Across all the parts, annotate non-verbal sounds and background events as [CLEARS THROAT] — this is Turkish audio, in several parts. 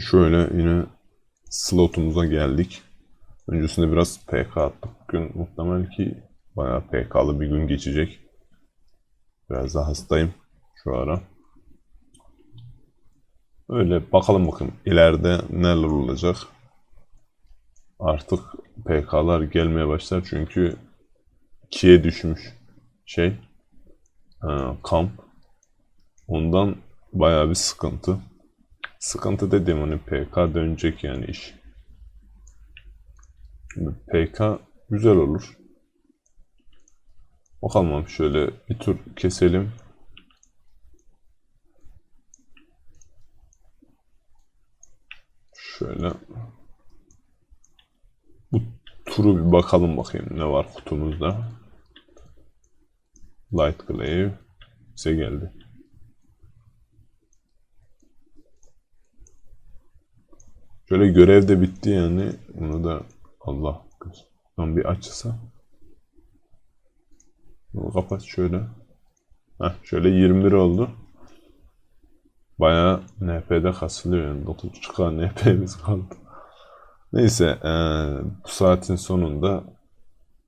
Şöyle yine slotumuza geldik. Öncesinde biraz PK attık. Bugün muhtemel ki bayağı PK'lı bir gün geçecek. Biraz da hastayım şu ara. Öyle bakalım bakın ileride neler olacak. Artık PK'lar gelmeye başlar çünkü 2'ye düşmüş şey ha, kamp. Ondan bayağı bir sıkıntı. Sıkıntı dediğim hani PK dönecek yani iş. PK güzel olur. Bakalım şöyle bir tur keselim. Şöyle bu turu bir bakalım bakayım ne var kutumuzda. Light Glaive bize geldi. Şöyle görev de bitti yani. Bunu da Allah Lan bir. Bunu kapat şöyle. Heh, şöyle 21 oldu. Bayağı NP'de kasılıyor yani. 9.5K NP'miz kaldı. Neyse eee, bu saatin sonunda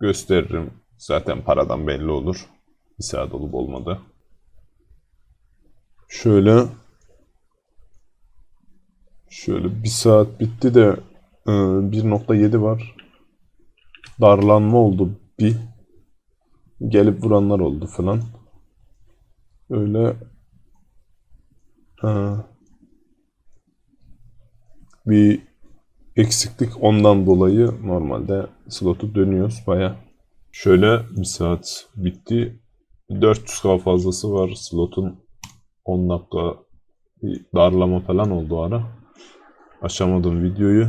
gösteririm. Zaten paradan belli olur. Bir saat olup olmadı. Şöyle Şöyle bir saat bitti de e, 1.7 var. Darlanma oldu bir. Gelip vuranlar oldu falan. Öyle e, bir eksiklik ondan dolayı normalde slotu dönüyoruz baya. Şöyle bir saat bitti. 400k fazlası var slotun 10 dakika darlama falan oldu ara. Açamadım videoyu.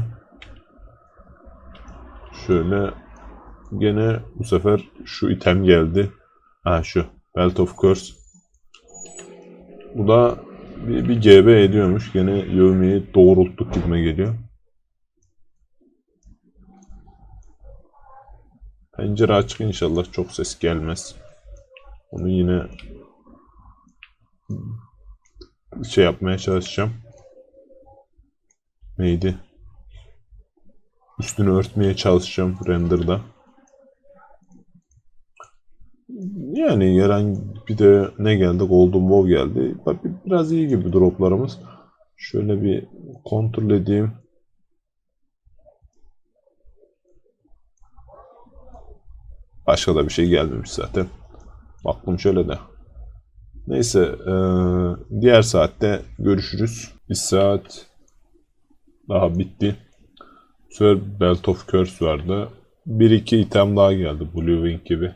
Şöyle gene bu sefer şu item geldi. Ha şu Belt of Curse. Bu da bir, bir GB ediyormuş. Gene yövmeyi doğrulttuk gibime geliyor. Pencere açık inşallah çok ses gelmez. Onu yine şey yapmaya çalışacağım. Neydi? Üstünü örtmeye çalışacağım render'da. Yani herhangi bir de ne geldi? Golden Bow geldi. Biraz iyi gibi droplarımız. Şöyle bir kontrol edeyim. Başka da bir şey gelmemiş zaten. Baktım şöyle de. Neyse, diğer saatte görüşürüz. Bir saat daha bitti. Bu Belt of Curse vardı. Bir iki item daha geldi Blue Wing gibi.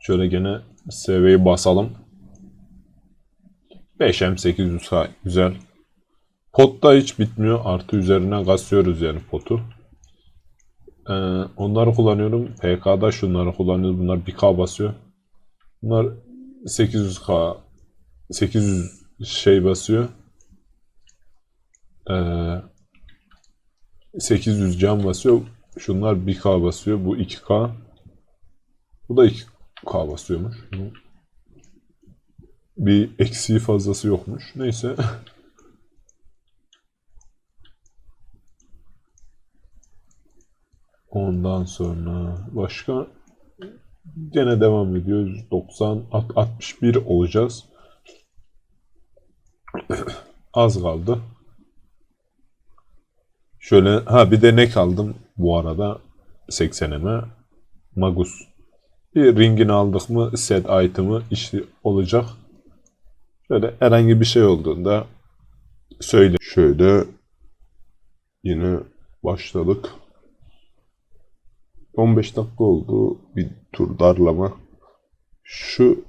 Şöyle gene seviyeyi basalım. 5M 800 ha, güzel. Pot da hiç bitmiyor. Artı üzerine kasıyoruz yani potu. Ee, onları kullanıyorum. PK'da şunları kullanıyoruz. Bunlar 1K basıyor. Bunlar 800K 800 şey basıyor. Ee, 800 can basıyor. Şunlar 1K basıyor. Bu 2K. Bu da 2K basıyormuş. Bir eksiği fazlası yokmuş. Neyse. [LAUGHS] Ondan sonra başka gene devam ediyoruz. 90 alt- 61 olacağız. [CLEARS THROAT] Az kaldı. Şöyle ha bir de ne kaldım bu arada 80'ime Magus. Bir ringini aldık mı set item'ı işte olacak. Şöyle herhangi bir şey olduğunda söyle. Şöyle yine başladık. 15 dakika oldu bir tur darlama. Şu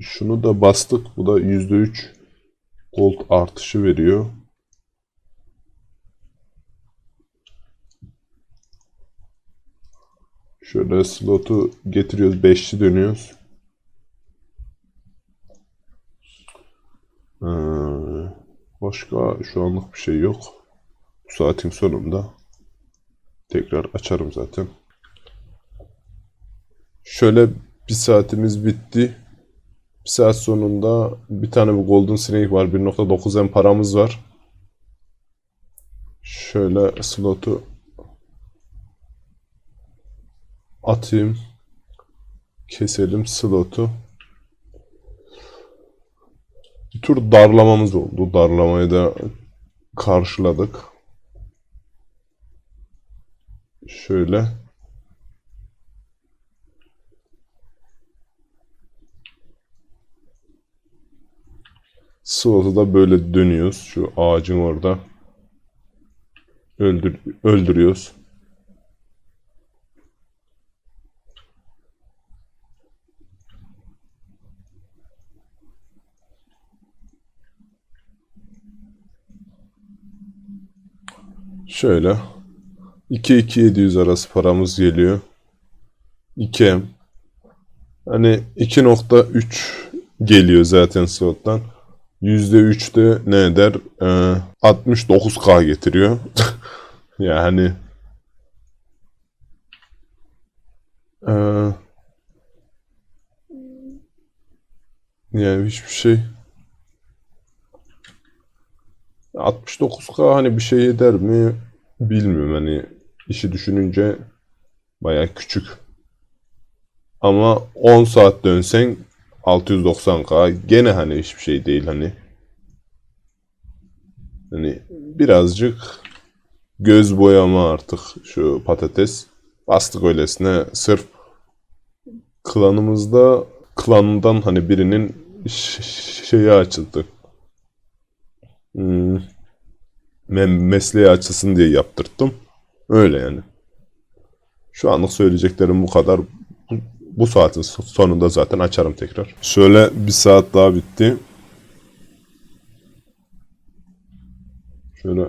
şunu da bastık. Bu da %3 gold artışı veriyor. Şöyle slotu getiriyoruz. Beşli dönüyoruz. Ee, başka şu anlık bir şey yok. Bu saatin sonunda tekrar açarım zaten. Şöyle bir saatimiz bitti. Bir saat sonunda bir tane bu Golden Snake var. 1.9 M paramız var. Şöyle slotu atayım. Keselim slotu. Bir tur darlamamız oldu. Darlamayı da karşıladık. Şöyle. Slotu da böyle dönüyoruz. Şu ağacın orada. Öldür öldürüyoruz. Şöyle 2-2-700 arası paramız geliyor. 2M. Hani 2.3 geliyor zaten slottan. %3 de ne eder? Ee, 69k getiriyor. [LAUGHS] yani ee, yani hiçbir şey 69k hani bir şey eder mi bilmiyorum hani işi düşününce baya küçük. Ama 10 saat dönsen 690k gene hani hiçbir şey değil hani. Hani birazcık göz boyama artık şu patates. Bastık öylesine sırf klanımızda klanından hani birinin şeyi açıldı. Hmm, me- mesleği açılsın diye yaptırttım. Öyle yani. Şu anlık söyleyeceklerim bu kadar. Bu, saatin so- sonunda zaten açarım tekrar. Şöyle bir saat daha bitti. Şöyle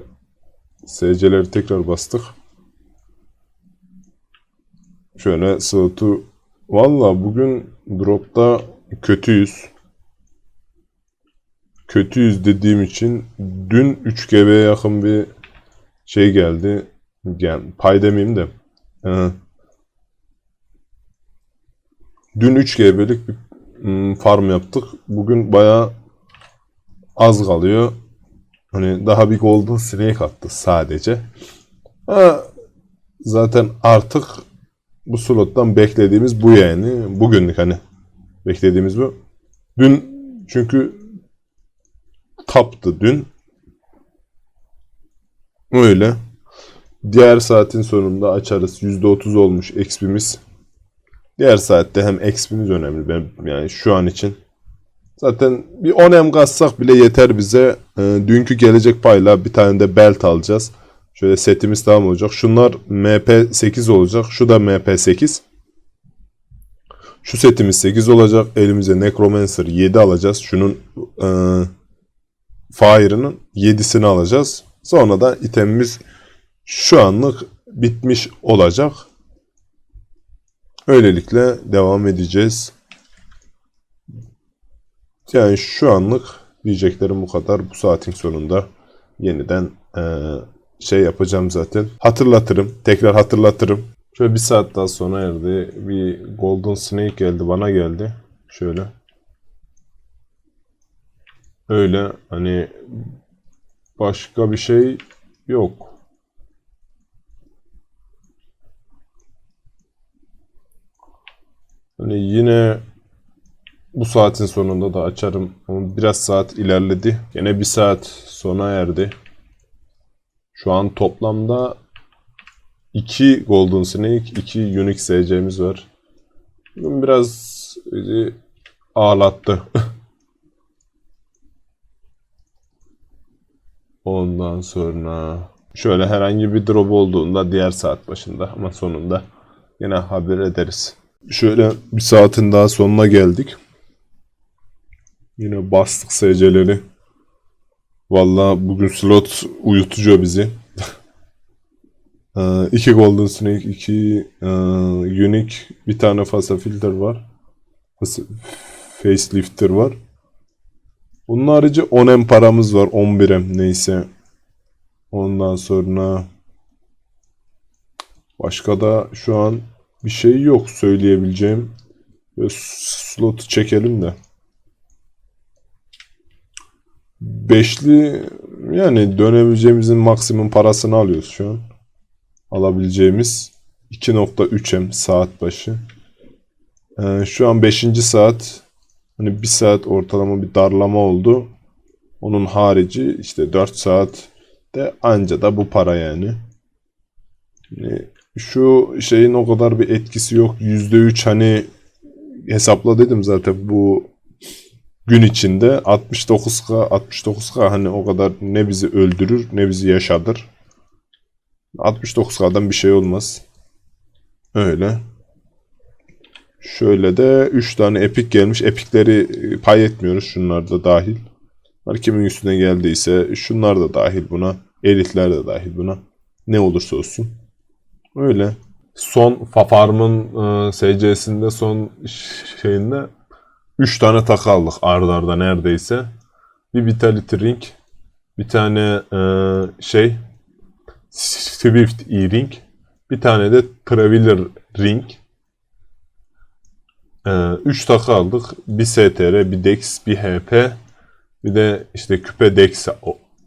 SC'leri tekrar bastık. Şöyle slotu Valla bugün dropta kötüyüz. Kötüyüz dediğim için dün 3 GB'ye yakın bir şey geldi. Yani pay demeyeyim de. Ee, dün 3 GB'lik bir mm, farm yaptık. Bugün bayağı az kalıyor. Hani daha bir golden snake attı sadece. Ha, zaten artık bu slottan beklediğimiz bu yani. Bugünlük hani beklediğimiz bu. Dün çünkü taptı dün. Öyle. Diğer saatin sonunda açarız. %30 olmuş XP'miz. Diğer saatte hem XP'miz önemli benim yani şu an için. Zaten bir 10M kassak bile yeter bize. Ee, dünkü gelecek payla bir tane de belt alacağız. Şöyle setimiz tamam olacak. Şunlar MP8 olacak. Şu da MP8. Şu setimiz 8 olacak. Elimize Necromancer 7 alacağız. Şunun e, Fire'ının 7'sini alacağız. Sonra da itemimiz şu anlık bitmiş olacak. Öylelikle devam edeceğiz. Yani şu anlık diyeceklerim bu kadar. Bu saatin sonunda yeniden eee, şey yapacağım zaten. Hatırlatırım. Tekrar hatırlatırım. Şöyle bir saat daha sonra erdi. Bir Golden Snake geldi. Bana geldi. Şöyle. Öyle hani başka bir şey yok. Hani yine bu saatin sonunda da açarım. Ama biraz saat ilerledi. Yine bir saat sona erdi. Şu an toplamda 2 Golden Snake, 2 Unique SC'miz var. Bugün biraz ağlattı. [LAUGHS] Ondan sonra şöyle herhangi bir drop olduğunda diğer saat başında ama sonunda yine haber ederiz. Şöyle bir saatin daha sonuna geldik. Yine bastık SC'leri. Vallahi bugün slot uyutucu bizi. [LAUGHS] Ee, iki Golden Snake, iki e, Unique, bir tane Fasa Filter var. Fasa- Facelifter var. Bunun harici 10M paramız var. 11M neyse. Ondan sonra başka da şu an bir şey yok söyleyebileceğim. Böyle slotu çekelim de. Beşli Yani dönebileceğimizin maksimum parasını alıyoruz şu an. Alabileceğimiz 2.3M saat başı. Ee, şu an 5. saat. Hani 1 saat ortalama bir darlama oldu. Onun harici işte 4 saat de anca da bu para yani. Yani şu şeyin o kadar bir etkisi yok. %3 hani hesapla dedim zaten bu gün içinde 69K 69K hani o kadar ne bizi öldürür ne bizi yaşatır. 69K'dan bir şey olmaz. Öyle. Şöyle de 3 tane epik gelmiş. Epikleri e, pay etmiyoruz. Şunlar da dahil. Bunlar kimin üstüne geldiyse şunlar da dahil buna. Elitler de dahil buna. Ne olursa olsun. Öyle. Son Farm'ın e, SC'sinde son şeyinde 3 tane takı aldık arda arda neredeyse. Bir Vitality Ring. Bir tane e, şey Swift E-Ring. Bir tane de Traveler Ring. 3 takı aldık. Bir STR, bir Dex, bir HP. Bir de işte küpe Dex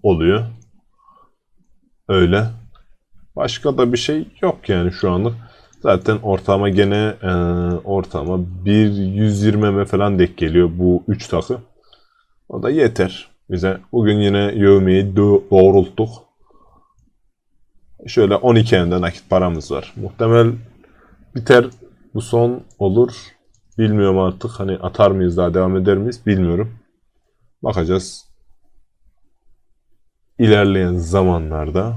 oluyor. Öyle. Başka da bir şey yok yani şu anlık. Zaten ortalama gene e, ortalama 1.120 falan denk geliyor bu 3 takı. O da yeter bize. Bugün yine yövmeyi do- doğrulttuk. Şöyle 12 elde nakit paramız var. Muhtemel biter bu son olur. Bilmiyorum artık hani atar mıyız daha devam eder miyiz bilmiyorum. Bakacağız. İlerleyen zamanlarda